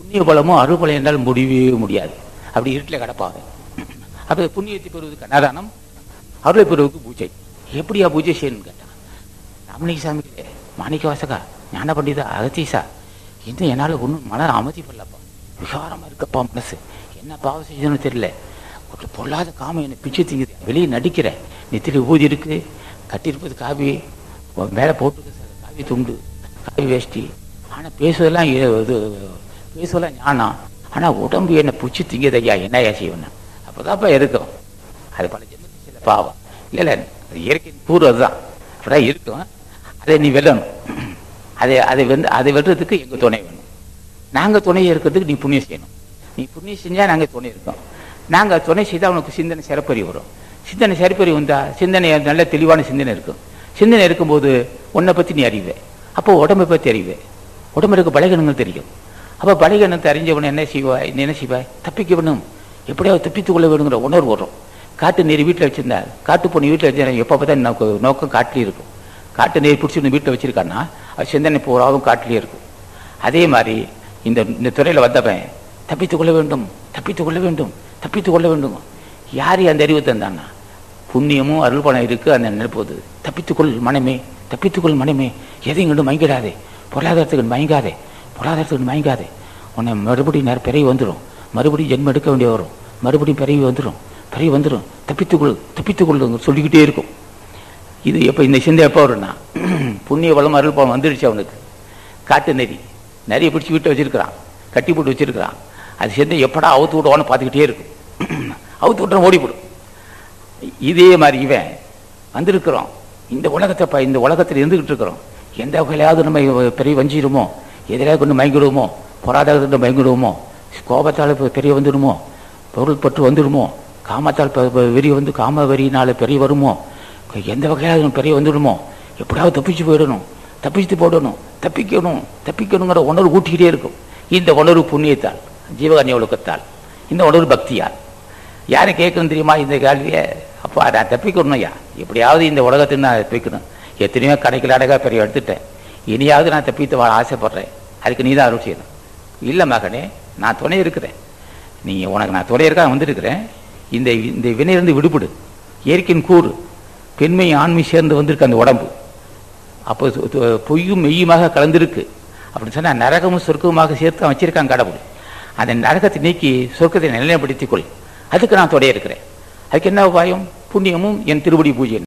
புண்ணிய பலமும் அருள்பலம் என்றால் முடியவே முடியாது. அப்படி இருட்டில் கிடப்பாங்க அப்போ புண்ணியத்தை பெறுவதுக்கு அன்னதானம் அருளை பெறுவதுக்கு பூஜை. எப்படியா பூஜை செய்யணும்னு கேட்டான் ராமலிங்க சாமி மாணிக்க வாசகா ஞான பண்டிதா அகத்தீசா இன்னும் என்னால் ஒன்றும் மன அமைதி பண்ணலப்பா விகாரமாக இருக்கப்பா மனசு. என்ன பாவம் செய்யணும்னு தெரியல. ஒரு பொல்லாத காமம் என்னை பிச்சு திங்குது. வெளியே நடிக்கிறேன் நெத்திரி ஊதி இருக்கு. கட்டியிருப்பது காவி மேலே போட்டு காவி துண்டு காவி வேஷ்டி. ஆனால் பேசுவதெல்லாம் இது நீ சொல்ல ஞானம் ஆனால் உடம்பு என்னை பிடிச்சி திங்குது ஐயா என்னையா செய்வேன் அப்போதான்ப்பா இருக்கும். அது பல ஜென்மத்தில் சில பாவம். இல்லை இல்லை அது இயற்கையின் கூறு அதுதான். அப்படிதான் இருக்கும் அதை நீ வெல்லணும். அதை அதை வந்து அதை வெல்றதுக்கு எங்கள் துணை வேணும்? நாங்கள் துணை இருக்கிறதுக்கு நீ புண்ணியம் செய்யணும். நீ புண்ணியம் செஞ்சால் நாங்கள் துணை இருக்கோம். நாங்கள் துணை செய்தால் உனக்கு சிந்தனை சிறப்பறி வரும். சிந்தனை சிறப்பறி வந்தா சிந்தனை நல்ல தெளிவான சிந்தனை இருக்கும். சிந்தனை இருக்கும்போது உன்னை பற்றி நீ அறிவே. அப்போ உடம்பை பற்றி அறிவே. உடம்பு இருக்க பலகீனங்கள் தெரியும். அப்போ பலகீனத்தை அறிஞ்சவன் என்ன செய்வாய்? நீ என்ன செய்வாய்? தப்பிக்க வேணும் எப்படியாவது தப்பித்துக் கொள்ள வேணுங்கிற உணர்வு வரும். காட்டு நீர் வீட்டில் வச்சிருந்தா காட்டு பொண்ணு வீட்டில் வச்சிருந்தா எப்போ பார்த்தா நோக்க நோக்கம் காட்டிலே இருக்கும். காட்டு நீர் பிடிச்சிருந்து வீட்டில் வச்சிருக்கான்னா அது சிந்தனை பூராவும் காட்டிலே இருக்கும். அதே மாதிரி இந்த இந்த துறையில் வந்தவன் தப்பித்துக் கொள்ள வேண்டும் தப்பித்துக் கொள்ள வேண்டும் தப்பித்துக் கொள்ள வேண்டும். யார் அந்த அறிவு தந்தான்னா? புண்ணியமும் அருள் பணம் இருக்கு அந்த நினைப்போது தப்பித்துக்கொள் மனமே தப்பித்துக்கொள் மனமே. எதையும் கண்டு மயங்கிடாதே. பொருளாதாரத்துக்கு மயங்காதே. பொருளாதாரத்துக்கு மயங்காதே. உன்னை மறுபடியும் நேரம் பிறகு வந்துடும் மறுபடியும் ஜென்மம் எடுக்க வேண்டிய வரும். மறுபடியும் பிறகு வந்துடும் பிறகு வந்துடும் தப்பித்துக்கொள் தப்பித்துக்கொள்ளுங்க சொல்லிக்கிட்டே இருக்கும். இது எப்போ இந்த சிந்தை எப்போ வரும்னா புண்ணிய வளம் அருள் பலம் வந்துடுச்சு அவனுக்கு. காட்டு நெறி. நிறைய பிடிச்சி வீட்டை வச்சிருக்கிறான். கட்டி போட்டு வச்சிருக்கிறான். அது சிந்தை எப்படா அவுத்து விடுவான்னு பார்த்துக்கிட்டே இருக்கும். அவுத்து விட்டுற ஓடிவிடும் இதே மாதிரி இவன் வந்திருக்கிறோம். இந்த உலகத்தை இந்த உலகத்தில் இருந்துகிட்டு இருக்கிறோம். எந்த வகையிலாவது நம்ம பெரிய வஞ்சிடுமோ எதிராக கொண்டு மயங்கிடுவோமோ? பொறாதாரத்தை மயங்கிடுவோமோ? கோபத்தால் பெரிய வந்துடுமோ? பொருள் பற்று வந்துடுமோ? காமத்தால் வெறி வந்து காம வெறியினால் பெரிய வருமோ? எந்த வகையாக பெரிய வந்துடுமோ? எப்படியாவது தப்பிச்சு போயிடணும். தப்பிச்சு போடணும். தப்பிக்கணும். தப்பிக்கணுங்கிற உணர்வு ஊட்டிக்கிட்டே இருக்கும். இந்த உணர்வு புண்ணியத்தால் ஜீவகன்ய ஒழுக்கத்தால் இந்த உணர்வு பக்தியால். யாரை கேட்கணும் தெரியுமா இந்த கேள்வியை? அப்பா நான் தப்பிக்கணும் ஐயா. எப்படியாவது இந்த உலகத்தை நான் தப்பிக்கணும். எத்தனையோ கடைக்கில் அடகா பெரிய எடுத்துட்டேன். இனியாவது நான் தப்பித்து வாழ ஆசைப்படுறேன். அதுக்கு நீ தான் அருள் செய்யணும். இல்லை மகனே நான் துணை இருக்கிறேன். நீ உனக்கு நான் துணை வந்திருக்கிறேன். இந்த இந்த வினையிலிருந்து விடுபடு. இயற்கையின் கூறு. பெண்மை ஆண்மை சேர்ந்து வந்திருக்கு அந்த உடம்பு. அப்போ பொய்யும் மெய்யுமாக கலந்திருக்கு. அப்படின்னு சொன்னால் நரகமும் சொர்க்கமாக சேர்த்து வச்சிருக்காங்க வச்சிருக்கான் கடவுள். அந்த நரகத்தை நீக்கி சொர்க்கத்தை நிலைப்படுத்திக் கொள். அதுக்கு நான் தொடைய இருக்கிறேன் அதுக்கு என்ன உபாயம்? புண்ணியமும் என் திருவடி பூஜை